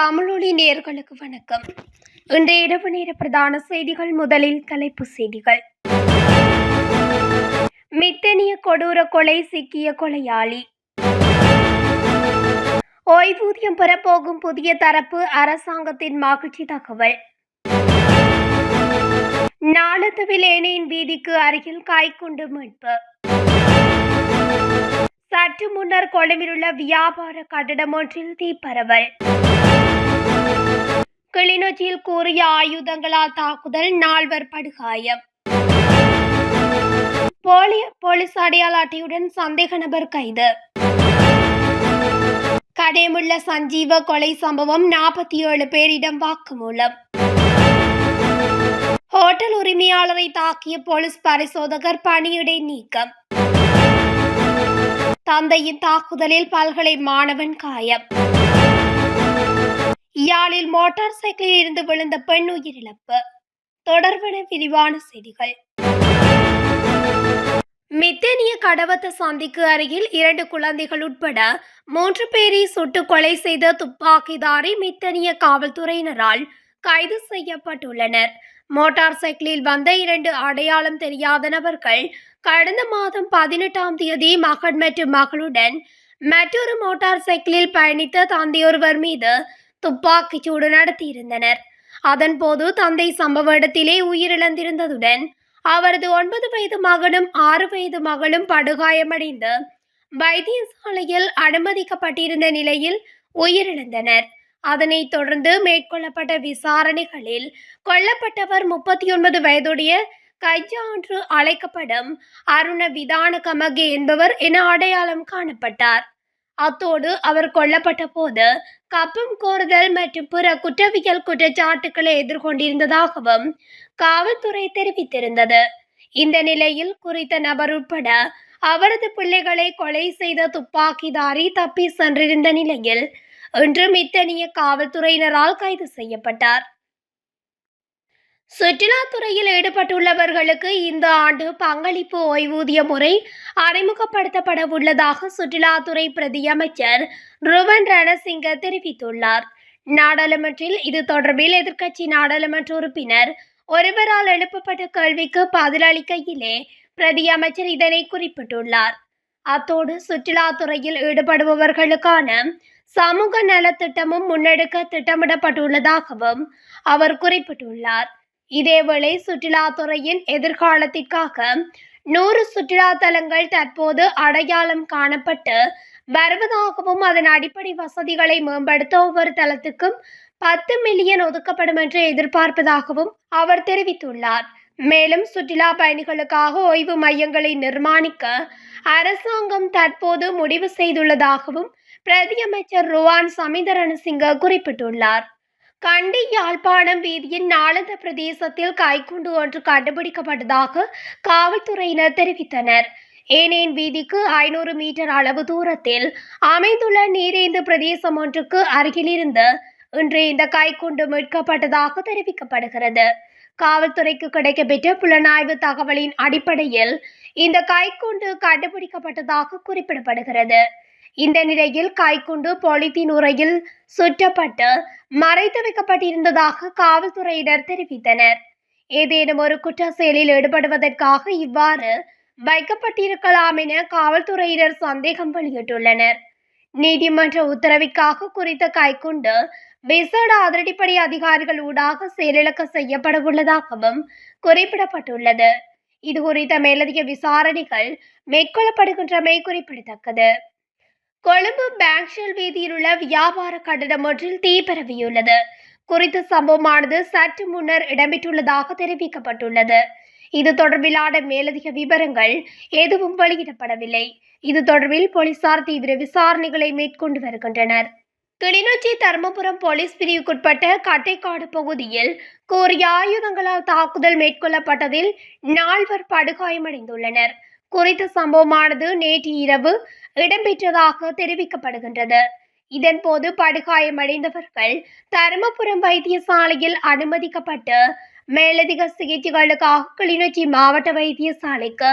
தமிழொலி நேர்களுக்கு வணக்கம். இன்றைய இரவு நேர பிரதான செய்திகள் முதலில் தலைப்பு செய்திகள். மித்தனிய கொடூர கொலை சிக்கிய கொலையாளி. ஓய்வூதியம் பெறப்போகும் புதிய தரப்பு அரசாங்கத்தின் மகிழ்ச்சி தகவல். நாளத்துவில் விலேனையின் வீதிக்கு அருகில் காய்க்குண்டு மீட்பு. சற்று முன்னர் கொழும்பிலுள்ள வியாபார கட்டடம் ஒன்றில் தீப்பரவல். கிளிநொச்சியில் கூறிய ஆயுதங்களால் தாக்குதல் நால்வர் படுகாயம். போலி போலீஸ் அடையாள அட்டையுடன் சந்தேக நபர் கைது. கடைமுள்ள சஞ்சீவ கொலை சம்பவம் நாற்பத்தி ஏழு பேரிடம் வாக்குமூலம். ஹோட்டல் உரிமையாளரை தாக்கிய போலீஸ் பரிசோதகர் பணியிடை நீக்கம். தந்தையின் தாக்குதலில் பல்கலை மாணவன் காயம். யாழில் மோட்டார் சைக்கிளில் இருந்து விழுந்த பெண் உயிரிழப்பு தொடர்பன விரிவான செய்திகள். மித்தேனிய கடவத்த சந்திக்கு அருகில் இரண்டு குழந்தைகள் உட்பட மூன்று பேரை சுட்டு கொலை செய்த துப்பாக்கிதாரி மித்தனிய காவல்துறையினரால் கைது செய்யப்பட்டுள்ளனர். மோட்டார் சைக்கிளில் வந்த இரண்டு அடையாளம் தெரியாத நபர்கள் கடந்த மாதம் பதினெட்டாம் தேதி மகன் மற்றும் மகளுடன் மற்றொரு மோட்டார் சைக்கிளில் பயணித்த தந்தையொருவர் மீது துப்பாக்கிச் சூடு நடத்தியிருந்தனர். அதன்போது தந்தை சம்பவ இடத்திலே உயிரிழந்திருந்ததுடன் அவரது ஒன்பது வயது மகனும் ஆறு வயது மகளும் படுகாயமடைந்து வைத்தியசாலையில் அனுமதிக்கப்பட்டிருந்த நிலையில் உயிரிழந்தனர். அதனைத் தொடர்ந்து மேற்கொள்ளப்பட்ட விசாரணைகளில் கொல்லப்பட்டவர் முப்பத்தி ஒன்பது வயதுடைய கைஜா என்று அழைக்கப்படும் அருண விதான கமகே என்பவர் என அடையாளம் காணப்பட்டார். அத்தோடு அவர் கொல்லப்பட்ட போது கப்பம் கோருதல் மற்றும் பிற குற்றவியல் குற்றச்சாட்டுக்களை எதிர்கொண்டிருந்ததாகவும் காவல்துறை தெரிவித்திருந்தது. இந்த நிலையில் குறித்த நபர் உட்பட அவரது பிள்ளைகளை கொலை செய்த துப்பாக்கிதாரி தப்பி சென்றிருந்த நிலையில் இன்று மித்தனிய காவல்துறையினரால் கைது செய்யப்பட்டார். சுற்றுலாத்துறையில் ஈடுபட்டுள்ளவர்களுக்கு இந்த ஆண்டு பங்களிப்பு ஓய்வூதிய முறை அறிமுகப்படுத்தப்பட உள்ளதாக சுற்றுலாத்துறை பிரதியமைச்சர் ருவன் ரணசிங்க தெரிவித்துள்ளார். நாடாளுமன்றில் இது தொடர்பில் எதிர்க்கட்சி நாடாளுமன்ற உறுப்பினர் ஒருவரால் எழுப்பப்பட்ட கேள்விக்கு பதிலளிக்கையிலே பிரதியமைச்சர் இதனை குறிப்பிட்டுள்ளார். அத்தோடு சுற்றுலாத்துறையில் ஈடுபடுபவர்களுக்கான சமூக நலத்திட்டமும் முன்னெடுக்க திட்டமிடப்பட்டுள்ளதாகவும் அவர் குறிப்பிட்டுள்ளார். இதேவேளை சுற்றுலாத்துறையின் எதிர்காலத்திற்காக நூறு சுற்றுலா தலங்கள் தற்போது அடையாளம் காணப்பட்டு வருவதாகவும் அதன் அடிப்படை வசதிகளை மேம்படுத்த ஒவ்வொரு தளத்துக்கும் பத்து மில்லியன் ஒதுக்கப்படும் என்று எதிர்பார்ப்பதாகவும் அவர் தெரிவித்துள்ளார். மேலும் சுற்றுலா பயணிகளுக்காக ஓய்வு மையங்களை நிர்மாணிக்க அரசாங்கம் தற்போது முடிவு செய்துள்ளதாகவும் பிரதியமைச்சர் ருவான் சமிதரணசிங்க குறிப்பிட்டுள்ளார். கண்டி யாழ்ப்பாணம் வீதியின் நாளந்த பிரதேசத்தில் கைக்குண்டு ஒன்று கண்டுபிடிக்கப்பட்டதாக காவல்துறையினர் தெரிவித்தனர். ஏனேன் வீதிக்கு ஐநூறு மீட்டர் அளவு தூரத்தில் அமைந்துள்ள நீரேந்து பிரதேசம் ஒன்றுக்கு அருகிலிருந்து இன்று இந்த கைக்குண்டு மீட்கப்பட்டதாக தெரிவிக்கப்படுகிறது. காவல்துறைக்கு கிடைக்கப்பெற்ற புலனாய்வு தகவலின் அடிப்படையில் இந்த கைக்குண்டு கண்டுபிடிக்கப்பட்டதாக குறிப்பிடப்படுகிறது. இந்த நிலையில் கைக்குண்டு பாலித்தீன் உரையில் சுற்றப்பட்டு மறைத்து வைக்கப்பட்டிருந்ததாக காவல்துறையினர் தெரிவித்தனர். ஏதேனும் ஒரு குற்ற செயலில் ஈடுபடுவதற்காக இவ்வாறு வைக்கப்பட்டிருக்கலாம் என காவல்துறையினர் சந்தேகம் வெளியிட்டுள்ளனர். நீதிமன்ற உத்தரவிற்காக குறித்த கைக்குண்டு விசேட அதிரடிப்படை அதிகாரிகள் ஊடாக செயலிழக்க செய்யப்படவுள்ளதாகவும் குறிப்பிடப்பட்டுள்ளது. இது குறித்த மேலதிக விசாரணைகள் மேற்கொள்ளப்படுகின்றமை குறிப்பிடத்தக்கது. கொழும்பு பேங்ஷல் வீதியில் உள்ள வியாபார கட்டடம் ஒன்றில் தீ பரவியுள்ளது. குறித்த சம்பவமானது சற்று முன்னர் இடம்பெற்றுள்ளதாக தெரிவிக்கப்பட்டுள்ளது. இது தொடர்பிலான மேலதிக விவரங்கள் எதுவும் வெளியிடப்படவில்லை. இது தொடர்பில் போலீசார் தீவிர விசாரணைகளை மேற்கொண்டு வருகின்றனர். கிளிநொச்சி தருமபுரம் போலீஸ் பிரிவுக்குட்பட்ட கட்டைக்காடு பகுதியில் கோரிய ஆயுதங்களால் தாக்குதல் மேற்கொள்ளப்பட்டதில் நால்வர் படுகாயமடைந்துள்ளனர். குறித்த சம்பவமானது நேற்று இரவு இடம்பெற்றதாக தெரிவிக்கப்படுகின்றது. இதன்போது படுகாயமடைந்தவர்கள் தருமபுரம் வைத்தியசாலையில் அனுமதிக்கப்பட்டு மேலதிக சிகிச்சைகளுக்காக கிளிநொச்சி மாவட்ட வைத்தியசாலைக்கு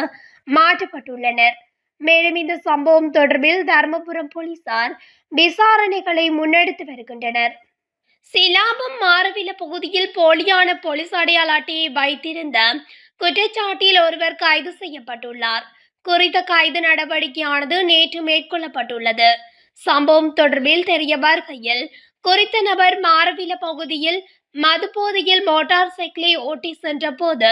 மாற்றப்பட்டுள்ளனர். மேலும் இந்த சம்பவம் தொடர்பில் தருமபுரம் போலீசார் விசாரணைகளை முன்னெடுத்து வருகின்றனர். சிலாபம் மாரவில பகுதியில் போலியான போலீஸ் அடையாள அட்டையை வைத்திருந்த குற்றச்சாட்டில் ஒருவர் கைது செய்யப்பட்டுள்ளார். குறித்த கைது நடவடிக்கையானது நேற்று மேற்கொள்ளப்பட்டுள்ளது. சம்பவம் தொடர்பில் தெரிய வருகையில் குறித்த நபர் மாரவில பகுதியில் மதுபோதையில் மோட்டார் சைக்கிளை ஓட்டி சென்றபோது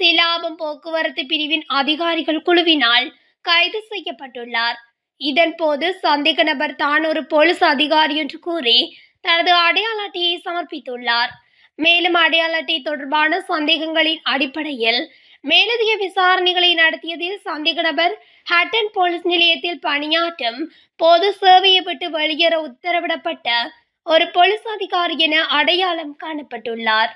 சிலாபம் போக்குவரத்து பிரிவின் அதிகாரிகள் குழுவினால் கைது செய்யப்பட்டுள்ளார். இதன்போது சந்தேக நபர் தான் ஒரு போலீஸ் அதிகாரி என்று கூறி தனது அடையாள அட்டையை சமர்ப்பித்துள்ளார். மேலும் அடையாள அட்டை தொடர்பான சந்தேகங்களின் அடிப்படையில் மேலதிக விசாரணைகளை நடத்தியதில் சந்தேக நபர் ஹட்டன் போலீஸ் நிலையத்தில் பணியாற்றும் பொது சேவையை விட்டு வெளியேற உத்தரவிடப்பட்ட ஒரு போலீஸ் அதிகாரி என அடையாளம் காணப்பட்டுள்ளார்.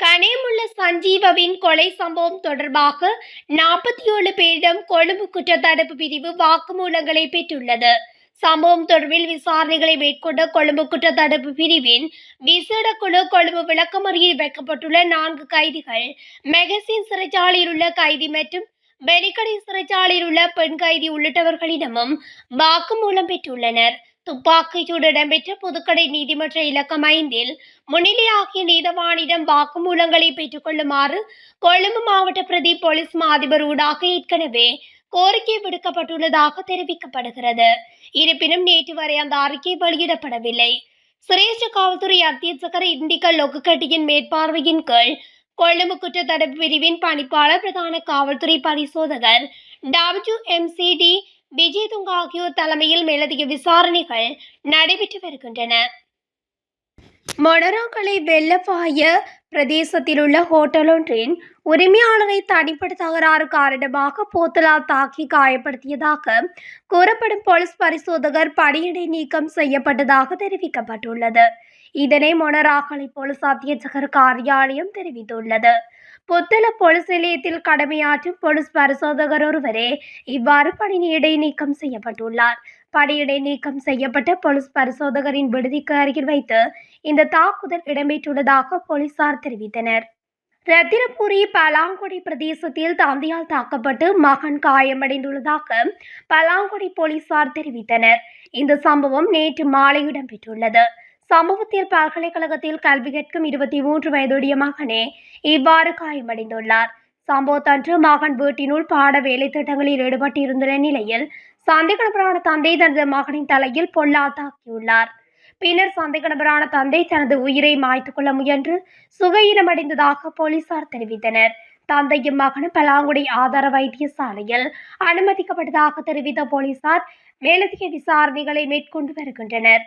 கனேமுள்ள சஞ்சீவவின் கொலை சம்பவம் தொடர்பாக நாற்பத்தி ஏழு பேரிடம் கொழும்பு குற்றத்தடுப்பு பிரிவு வாக்குமூலங்களை பெற்றுள்ளது. சம்பவம் தொடர்பில் விசாரணைகளை மேற்கொண்ட கொழும்பு குற்றத்தடுப்பு பிரிவின் விசேட குழு கொழும்பு விளக்கமறியில் வைக்கப்பட்டுள்ள நான்கு கைதிகள் மெகசின் சிறைச்சாலையில் உள்ள கைதி மற்றும் வெளிக்கடை சிறைச்சாலையில் உள்ள பெண் கைதி உள்ளிட்டவர்களிடமும் வாக்குமூலம் பெற்றுள்ளனர். துப்பாக்கிச்சூடு இடம்பெற்ற புதுக்கடை நீதிமன்ற இலக்கம் ஐந்தில் முன்னிலையாகிய நீதவானிடம் வாக்குமூலங்களை பெற்றுக்கொள்ளுமாறு கொழும்பு மாவட்ட பிரதி போலீஸ் மாதிபர் ஊடாக ஏற்கனவே கோரிக்கை விடுக்கப்பட்டுள்ளதாக தெரிவிக்கப்படுகிறது. இருப்பினும் நேற்று வரை அந்த அறிக்கை வெளியிடப்படவில்லை. சிரேஷ்ட காவல்துறை அத்தியட்சகர் இந்திக லொகுகட்டியின் மேற்பார்வையின் கீழ் கொழும்பு குற்றத்தடுப்பு பிரிவின் பணிப்பாளர் பிரதான காவல்துறை பரிசோதகர் டபிள்யூ எம்சிடி விஜயதுங்க ஆகியோர் தலைமையில் மேலதிக விசாரணைகள் நடைபெற்று வருகின்றன. மொனராக்கலை வெள்ளப்பாய பிரதேசத்தில் உள்ள ஹோட்டல் ஒன்றின் உரிமையாளரை தனிப்பட்ட தகராறு காரணமாக போத்தலால் தாக்கி காயப்படுத்தியதாக கூறப்படும் போலீஸ் பரிசோதகர் பணியிடை நீக்கம் செய்யப்பட்டதாக தெரிவிக்கப்பட்டுள்ளது. இதனை மொனராகலை போலீஸ் அத்தியட்சகர் காரியாலயம் தெரிவித்துள்ளது. புத்தள போலீஸ் நிலையத்தில் கடமையாற்றும் போலீஸ் பரிசோதகர் ஒருவரே இவ்வாறு பணி நீக்கம் செய்யப்பட்டுள்ளார். பணியிடை நீக்கம் செய்யப்பட்ட போலீஸ் பரிசோதகரின் விடுதிக்கு அருகில் வைத்து இந்த தாக்குதல் இடம்பெற்றுள்ளதாக போலீசார் தெரிவித்தனர். ரத்தினபுரி பலாங்குடி பிரதேசத்தில் தந்தையால் தாக்கப்பட்டு மகன் காயமடைந்துள்ளதாக பலாங்குடி போலீசார் தெரிவித்தனர். இந்த சம்பவம் நேற்று மாலை இடம்பெற்றுள்ளது. சம்பவத்தில் பல்கலைக்கழகத்தில் கல்வி கற்கும் இருபத்தி மூன்று வயதுடைய மகனே இவ்வாறு காயமடைந்துள்ளார். சம்பவத்தன்று மகன் வீட்டினுள் பாட வேலை திட்டங்களில் ஈடுபட்டிருந்த நிலையில் சந்தேக நபரான தந்தை தனது மகனின் தலையில் பொல்லால் தாக்கியுள்ளார் பின்னர் சந்தேக நபரான தந்தை தனது உயிரை மாய்த்து கொள்ள முயன்று சுகையினமடைந்ததாக போலீசார் தெரிவித்தனர். தந்தையும் மகனும் பலாங்குடி ஆதார வைத்தியசாலையில் அனுமதிக்கப்பட்டதாக தெரிவித்த போலீசார் மேலதிக விசாரணைகளை மேற்கொண்டு வருகின்றனர்.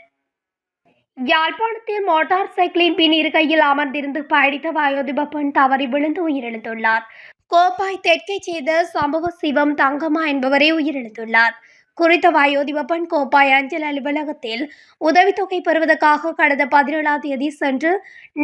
யாழ்ப்பாணத்தில் மோட்டார் சைக்கிளின் பின் இருக்கையில் அமர்ந்திருந்து பயணித்த வயோதிப பெண் தவறி விழுந்து உயிரிழந்துள்ளார். கோப்பாய் தெற்கை செய்த சம்பவ சிவம் தங்கம்மா என்பவரே உயிரிழந்துள்ளார். குறித்த வயோதிப பெண் கோப்பாய் அஞ்சல் அலுவலகத்தில் உதவித்தொகை பெறுவதற்காக கடந்த பதினேழாம் தேதி சென்று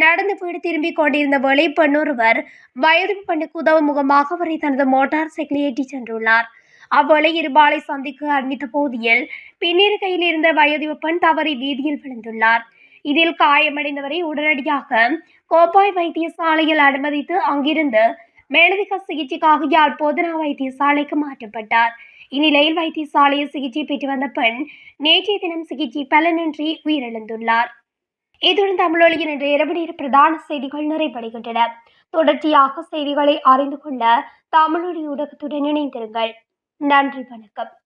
நடந்து வீடு திரும்பிக் கொண்டிருந்த வேளை பெண்ணொருவர் வயோதிப பெண்ணுக்கு உதவும் முகமாக அவரை தனது மோட்டார் சைக்கிளை ஏற்றிச் சென்றுள்ளார். அவ்வளை இருபாலை சந்திக்கு அறிவித்த போதியில் பின்னிருக்கையில் இருந்த வயோதிப பெண் தவறி வீதியில் விழுந்துள்ளார். இதில் காயமடைந்தவரை உடனடியாக கோப்பாய் வைத்தியசாலையில் அனுமதித்து அங்கிருந்து மேலதிக சிகிச்சைக்காக யாழ் போதனா வைத்தியசாலைக்கு மாற்றப்பட்டார். இந்நிலையில் வைத்தியசாலையில் சிகிச்சை பெற்று வந்த பெண் நேற்றைய தினம் சிகிச்சை பலனின்றி உயிரிழந்துள்ளார். இத்துடன் தமிழொலியின் இன்று இரவு நேர பிரதான செய்திகள் நிறைவடைகின்றன. தொடர்ச்சியாக செய்திகளை அறிந்து கொள்ள தமிழொலி ஊடகத்துடன் இணைந்திருங்கள். நன்றி வணக்கம்.